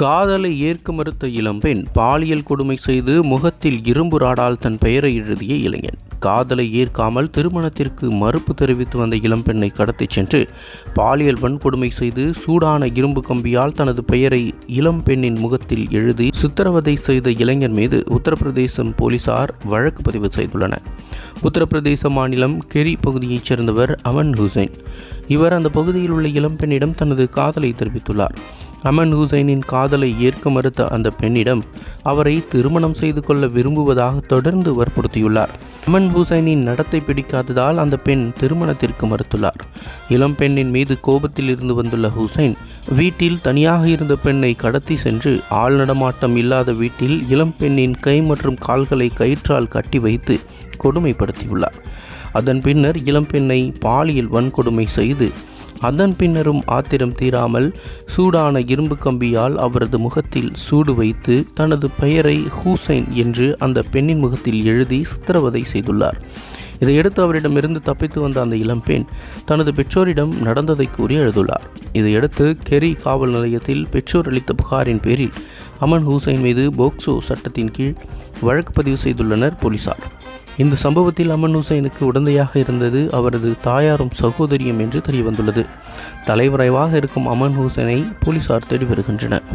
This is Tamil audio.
காதலை ஏற்க மறுத்த இளம்பெண் பாலியல் கொடுமை செய்து முகத்தில் இரும்பு ராடால் தன் பெயரை எழுதிய இளைஞன். காதலை ஏற்காமல் திருமணத்திற்கு மறுப்பு தெரிவித்து வந்த இளம்பெண்ணை கடத்திச் சென்று பாலியல் வன்கொடுமை செய்து சூடான இரும்பு கம்பியால் தனது பெயரை இளம்பெண்ணின் முகத்தில் எழுதி சித்திரவதை செய்த இளைஞர் மீது உத்தரப்பிரதேசம் போலீசார் வழக்கு பதிவு செய்துள்ளனர். உத்தரப்பிரதேச மாநிலம் கெரி பகுதியைச் சேர்ந்தவர் அவன் ஹுசைன். இவர் அந்த பகுதியில் உள்ள இளம்பெண்ணிடம் தனது காதலை தெரிவித்துள்ளார். அமன் ஹுசைனின் காதலை ஏற்க மறுத்த அந்த பெண்ணிடம் அவரை திருமணம் செய்து கொள்ள விரும்புவதாக தொடர்ந்து வற்புறுத்தியுள்ளார். அமன் ஹுசைனின் நடத்தை பிடிக்காததால் அந்த பெண் திருமணத்திற்கு மறுத்துள்ளார். இளம் பெண்ணின் மீது கோபத்தில் இருந்து வந்துள்ள ஹுசைன் வீட்டில் தனியாக இருந்த பெண்ணை கடத்தி சென்று ஆள் நடமாட்டம் இல்லாத வீட்டில் இளம் பெண்ணின் கை மற்றும் கால்களை கயிற்றால் கட்டி வைத்து கொடுமைப்படுத்தியுள்ளார். அதன் பின்னர் இளம்பெண்ணை பாலியல் வன்கொடுமை செய்து அதன் பின்னரும் ஆத்திரம் தீராமல் சூடான இரும்பு கம்பியால் அவரது முகத்தில் சூடு வைத்து தனது பெயரை ஹூசைன் என்று அந்த பெண்ணின் முகத்தில் எழுதி சித்திரவதை செய்துள்ளார். இதையடுத்து அவரிடமிருந்து தப்பித்து வந்த அந்த இளம்பெண் தனது பெற்றோரிடம் நடந்ததை கூறி எழுதுள்ளார். இதையடுத்து கெரி காவல் நிலையத்தில் பெற்றோர் அளித்த புகாரின் பேரில் அமன் ஹூசைன் மீது போக்சோ சட்டத்தின் கீழ் வழக்கு பதிவு செய்துள்ளனர் போலீசார். இந்த சம்பவத்தில் அமன் ஹுசைனுக்கு உடந்தையாக இருந்தது அவரது தாயாரும் சகோதரியும் என்று தெரியவந்துள்ளது. தலைவரைவாக இருக்கும் அமன் ஹுசைனை போலீசார் தேடி வருகின்றனர்.